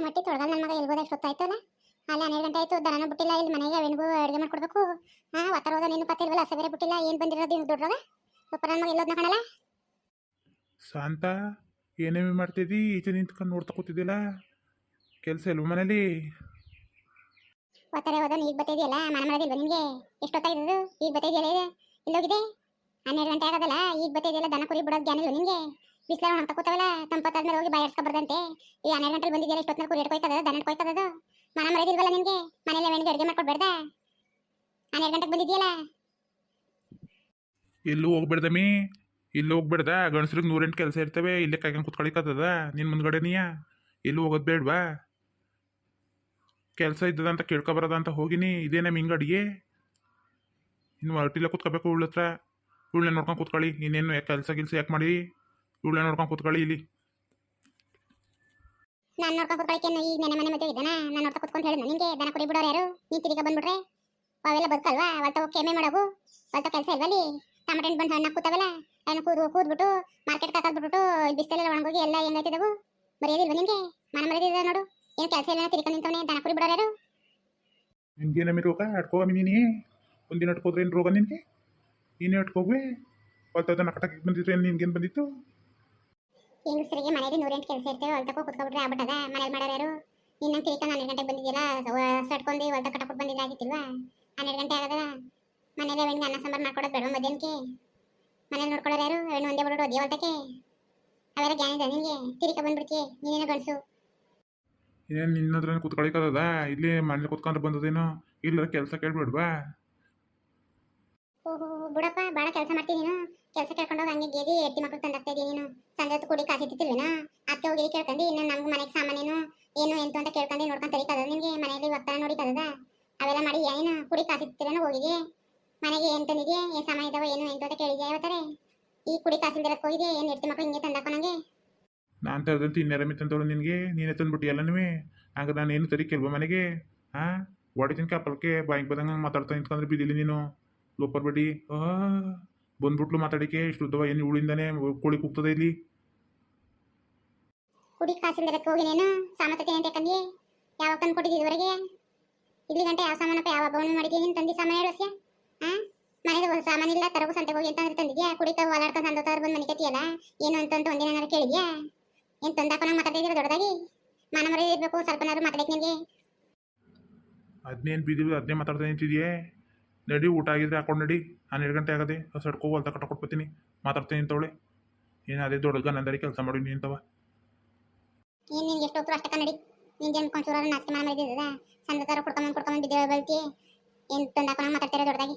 ನಮ್ಮ ಮಟ್ಟಿ ತೊಳ್ಗಲ್ ನನ್ನ ಮಗ ಎಲ್ಗೋದ ಎಷ್ಟೊತ್ತಾಯ್ತಲ್ಲ ಅಲ್ಲಿ ಹನ್ನೆರಡು ಗಂಟೆ ಆಯಿತು ದನನು ಬಿಟ್ಟಿಲ್ಲ ಇಲ್ಲಿ ಮನೆಗೆ ಅವೆನಿಗೂ ಅಡುಗೆ ಮಾಡ್ಕೊಡ್ಬೇಕು. ಹಾಂ ಒತ್ತರ ಹೋದ ನೀನು ಪತ್ತೆ ಇಲ್ವಲ್ಲ ಸಬೇರೆ ಬೇರೆ ಬಿಟ್ಟಿಲ್ಲ ಏನು ಬಂದಿರೋದು ಇವ್ನು ದುಡ್ರಾಗ ಒಪ್ಪ ನನ್ನ ಮಗ ಎಲ್ಲೋದ್ನ ಕಾಣಲ್ಲ? ಶಾಂತ ಏನೇಮಿ ಮಾಡ್ತಿದ್ದಿ? ಈಚೆ ನಿಂತ್ಕೊಂಡು ನೋಡ್ತಾ ಕೂತಿದ್ದಿಲ್ಲ? ಕೆಲಸ ಇಲ್ವ ಮನೇಲಿ? ಒತ್ತಾರೆ ಹೋದ ಈಗ ಬತ್ತಿದೆಯಲ್ಲ ಮನೆ ಮಾಡೋದಿಲ್ವ ನಿಮಗೆ ಎಷ್ಟೊತ್ತಾಗಿದ್ದು ಈಗ ಬತ್ತಿದೆಯಲ್ಲ ಇದು? ಇಲ್ಲೋಗಿದೆ ಹನ್ನೆರಡು ಗಂಟೆ ಆಗೋದಲ್ಲ ಈಗ ಬತ್ತಿದೆಯಲ್ಲ ದನ ಕುರಿ ಬಿಡೋದು ಜ್ಞಾನ ಇಲ್ಲ ನಿಮಗೆ ಬಿಸಿಲಾಗ ಹಂತ ಕೂತವಲ್ಲ ತಂಪತ್ತಾದ್ಮೇಲೆ ಹೋಗಿ ಬಾಯರ್ಸ್ಕೊಬಾರ್ದಂತೆ ಈ ಹನ್ನೆರಡು ಗಂಟೆಗೆ ಬಂದಿದೆಯಲ್ಲ ಇಷ್ಟೊತ್ತಿನ ಕೂಡ ಇಟ್ಕೊಯ್ತದ ದನ ಕೊಯ್ತದ ಮನ ಮರೆದಿಲ್ವಲ್ಲ ನಿಮಗೆ ಮನೇಲಿ ವೆಣಿಗೆ ಅಡುಗೆ ಮಾಡ್ಕೊಡ್ಬೇಡ್ದ ಹನ್ನೆರಡು ಗಂಟೆಗೆ ಬಂದಿದೆಯಲ್ಲ? ಎಲ್ಲೂ ಹೋಗ್ಬೇಡ್ದಮ್ಮಿ ಇಲ್ಲಿ ಹೋಗ್ಬೇಡ್ದ. ಗಣಸ್ರಿಗೆ ನೂರೆಂಟು ಕೆಲಸ ಇರ್ತವೆ, ಇಲ್ಲೇ ಕಾಯ್ಕೊಂಡು ಕುತ್ಕೊಳಿಕತ್ತದ ನಿನ್ನ ಮುಂದ್ಗಡೆ ನೀ ಎಲ್ಲೂ ಹೋಗೋದು ಬೇಡ್ವಾ? ಕೆಲಸ ಇದ್ದದ ಅಂತ ಕೇಳ್ಕೊಬರದ ಅಂತ ಹೋಗಿನಿ ಇದೇನೇ ಹಿಂಗೆ ಅಡಿಗೆ. ಇನ್ನು ಹೊರಟಿಲ್ಲ ಕೂತ್ಕೋಬೇಕು ಉಳ್ಳತ್ರ ಉಳ್ಳೆ ನೋಡ್ಕೊಂಡು ಕೂತ್ಕೊಳ್ಳಿ. ಇನ್ನೇನು ಕೆಲಸ ಗಿಲ್ಸ ಯಾಕೆ ಮಾಡಿ ಇವಳನ್ನ ನೋಡ್ಕೊಂಡು ಕೂತ್ಕೊಳ್ಳಿ ಇಲ್ಲಿ. ನಾನು ನೋಡ್ಕೊಂಡು ಕೂತ್ಕೊಳಕ್ಕೆ ಈಗ ನೆನೆ ಮನೆ ಮದುವೆ ಇದ್ದಾನ? ನಾನು ನೋಡ್ತಾ ಕೂತ್ಕೊಂಡು ಹೇಳಿದ್ನ ನಿಂಗೆ ದನ ಕುರಿ ಬಿಡೋರು ಯಾರು? ನೀ ತಿರುಗ ಬಂದ್ಬಿಟ್ರೆ? ಅವೆಲ್ಲ ಬದುಕಲ್ವಾ? ಅವತ್ತ ಕೆಮ್ಮೆ ಮಾಡೋವು ಅವತ್ತ ಕೆಲಸ ಇಲ್ವಲ್ಲಿ ಟಮಟೆ ಹಣ್ಣು ಬಂದು ಹಣ್ಣು ಕೂತವಲ್ಲ ಅದನ್ನು ಕೂದು ಕೂದ್ಬಿಟ್ಟು ಮಾರ್ಕೆಟ್ ಕಾಕಾದ್ಬಿಟ್ಟು ಬಿಸಿಲೆಲ್ಲ ಒಣಗೋಗಿ ಎಲ್ಲ ಹೆಂಗಾಯ್ತಿದ್ದವು ಬರೆಯೋದಿಲ್ವ ನಿಮಗೆ ಮನೆ ಮರೆದಿದೆ ನೋಡು. ಏನು ಕೆಲಸ ಇಲ್ಲ ತಿರ್ಕೊಂಡು ನಿಂತವನೆ ದನ ಕುರಿ ಬಿಡೋರು ಯಾರು? ನಮಗೆ ರೋಗ? ಅಟ್ಕೋಗಮ್ಮಿ ನೀನೇ ಒಂದಿನ ಅಟ್ಕೋದ್ರೆ ಏನು ರೋಗ ನಿನಗೆ? ನೀನೇ ಅಟ್ಕೋಗ್ವೆ ಹೊಲ್ತದ ನಕಟಕ್ಕೆ ಬಂದಿದ್ರೆ ನಿನ್ಗೇನು ಬಂದಿತ್ತು? ಹೆಂಗಸರಿಗೆ ಮನೆಯಲ್ಲಿ ನೂರೆಂಟು ಕೆಲಸ ಇರ್ತೇವೆ ಹೊಲ್ತಕ್ಕ ಕುತ್ಕೊಬಿಟ್ರೆ ಆಗ್ಬಿಟ್ಟದ? ಮನೇಲಿ ಮಾಡೋರು ಯಾರು? ನಿನ್ನ ತಿರ್ಕೊಂಡು ಹನ್ನೆರಡು ಗಂಟೆಗೆ ಬಂದಿದ್ದಿಲ್ಲ ಸಟ್ಕೊಂಡು ಹೊಲ್ತ ಕಟ್ಟಕೊಟ್ಟು ಬಂದಿಲ್ಲ ಆಗಿತ್ತಿಲ್ವಾ? ಹನ್ನೆರಡು ಗಂಟೆ ಆಗದಲ್ಲ ಮನೇಲಿ ಹೆಣ್ಣಿಗೆ ಅನ್ನ ಸಾಂಬಾರು ಮಾಡ್ಕೊಡೋದು ಬೇಡ ಮಧ್ಯಾಹ್ನಕ್ಕೆ? ಮನೇಲಿ ನೋಡ್ಕೊಳ್ಳೋರು ಯಾರು? ಹೆಣ್ಣು ಒಂದೇ ಬಿಡೋದು ಅದೇ ಹೊಲ್ತಕ್ಕೆ? ಅವೆಲ್ಲ ಗ್ಯಾನ್ ಇದೆ ನಿನಗೆ ತಿರ್ಕ ಬಂದ್ಬಿಡ್ತೀಯ ನೀನೇನೋ ಗಂಡಸು. ಏನು ನಿನ್ನ ಹತ್ರ ಕೂತ್ಕೊಳಿಕದ ಇಲ್ಲಿ ಮನೇಲಿ ಕುತ್ಕೊಂಡ್ರೆ ಬಂದದೇನೋ? ಇಲ್ಲ ಕೆಲಸ ಕೇಳ್ಬೇಡ್ವಾ? ಓಹೋ ಬಿಡಪ್ಪ ಭಾಳ ಕೆಲಸ ಮಾಡ್ತೀನಿ ನೀನು. ಕೆಲಸ ಕೇಳ್ಕೊಂಡೋಗಿ ಹಂಗೆ ಗೆದಿ ಎತ್ತಿ ಮಕ್ಳು ತಂದಾಗ್ತಾ ಇದ್ದೀನಿ ನೀನು? ಸಂಜೆ ಹೊತ್ತು ಕುಡಿ ಕಾಸಿತ್ತಿಲ್ವೇನೋ ಅತ್ತೆ ಹೋಗಿ ಕೇಳ್ಕೊಂಡು ಇನ್ನು ನಮ್ಗೆ ಮನೆಗೆ ಸಾಮಾನೇನು, ಏನು, ಎಂತ ಅಂತ ಕೇಳ್ಕೊಂಡು ನೋಡ್ಕೊಂಡು ತರೀತದ ನಿಮಗೆ ಮನೆಯಲ್ಲಿ ಒತ್ತಡ ನೋಡಿತದ ಅವೆಲ್ಲ ಮಾಡಿ ಏನು ಕುಡಿ ಕಾಸಿತ್ತಿರೇನೋ ಹೋಗಿದೆ ಮನೆಗೆ ಏನು ತಂದಿದೆ ಏನು ಸಾಮಾನು ಇದಾವ, ಏನು, ಎಂತ ಅಂತ ಕೇಳಿದ್ಯಾ ಇವತ್ತಾರೆ? ಈ ಕುಡಿ ಕಾಸಿಲ್ದಿರಕ್ಕೆ ಹೋಗಿದೆ ಏನು ಎತ್ತಿ ಮಕ್ಳು ಹಿಂಗೆ ತಂದಾಕೋ ನಂಗೆ? ನಾನು ತರದಂತ ಇನ್ನೆರಮಿ ತಂದವಳು ನಿನಗೆ? ನೀನೇ ತಂದ್ಬಿಟ್ಟು ಎಲ್ಲ ನೀವೇ ಹಂಗೆ ನಾನು ಏನು ತರಿಕೆಲ್ವ ಮನೆಗೆ? ಹಾಂ? ಹೊಡಿತೀನಿ ಕಪ್ಪಲ್ಕೆ ಬಾಯಿಗೆ ಬಂದಂಗೆ ಮಾತಾಡ್ತಾ ನಿಂತ್ಕೊಂಡ್ರೆ ಬಿದ್ದಿಲ್ಲ ನೀನು? ಲೋಪರ್ ಬಡ್ಡಿ ಆ ಬಂದ್ಬಿಟ್ಲು ಮಾತಾಡಿಕೆ ಇಷ್ಟು ಉದ್ದವ ಏನು ಇವಳಿಂದಾನೆ ಕೋಳಿ ಕೂಗ್ತದೆ ಇಲ್ಲಿ? ಕುಡಿ ಕಾಸಿಂದ ಹೋಗಿ ನೀನು ಸಾಮರ್ಥ್ಯ ಅಂತ ಕಂದಿ ಯಾವಾಗ ತಂದು ಕೊಟ್ಟಿದ್ದು ಇದುವರೆಗೆ? ಇಲ್ಲಿ ಗಂಟೆ ಯಾವ ಸಾಮಾನಪ್ಪ ಯಾವ ಹಬ್ಬವನ್ನು ಮಾಡಿದೀನಿ ನೀನು ತಂದಿ ಸಾಮಾನು ಹೇಳು ಹಾಂ ಮನೆಗೆ ಸಾಮಾನಿಲ್ಲ ತರಗು ಸಂತೆಗೆ ಹೋಗಿ ಅಂತಂದ್ರೆ ತಂದಿದ್ಯಾ? ಕುಡಿತ ಓಲಾಡ್ಕೊಂಡು ಸಂದೋತಾರು ಬಂದು ಮನೆ ಕತ್ತಿಯಲ್ಲ? ಏನು ಅಂತಂತ ಒಂದಿನ ಕೇಳಿದ್ಯಾ? ಏನು ತಂದಾಕೊಂಡು ಮಾತಾಡ್ತಿದ್ದೀರ ದೊಡ್ಡದಾಗಿ? ಮನ ಮರೆ ಇರಬೇಕು ಸ್ವಲ್ಪನಾದ್ರು ಮಾತಾಡಕ್ಕೆ ನಿನಗೆ? ಅದನ್ನೇನು ಬೀದಿ ಅದನ್ನೇ ಮಾತಾಡ್ತಾ ನಿಂತಿದ್ಯೆ? ನಡಿ, ಊಟ ಆಗಿದ್ರೆ ಹಾಕೊಂಡು ನಡಿ. ಹನ್ನೆರಡು ಗಂಟೆ ಆಗದೆ ಸಡ್ಕೋ ಹೊಲ್ತ ಕೊಟ್ಬಿತೀನಿ ಮಾತಾಡ್ತೀನಿ ತೋಳಿ ಏನು ಅದೇ ದೊಡ್ಡ ಗನಂದರಿ ಕೆಲಸ ಮಾಡಿ ನಿಂತವ ಏನು ನಿನ್ಗೆ ಎಷ್ಟು ಹೊತ್ತು ಅಷ್ಟಕ್ಕ ನಡಿ. ನಿಂಗೆ ಏನು ಕೊಂಚೂರ ನಾಚಿಕೆ ಮಾಡಿ ಮಾಡಿದ್ದದ ಸಂದೋತಾರ ಕುಡ್ಕೊಂಬಂದು ಕುಡ್ಕೊಂಬಂದು ಬಿದ್ದ ಬಲ್ತಿ ಏನು ತಂದಾಕೋಣ ಮಾತಾಡ್ತೀರ ದೊಡ್ಡದಾಗಿ.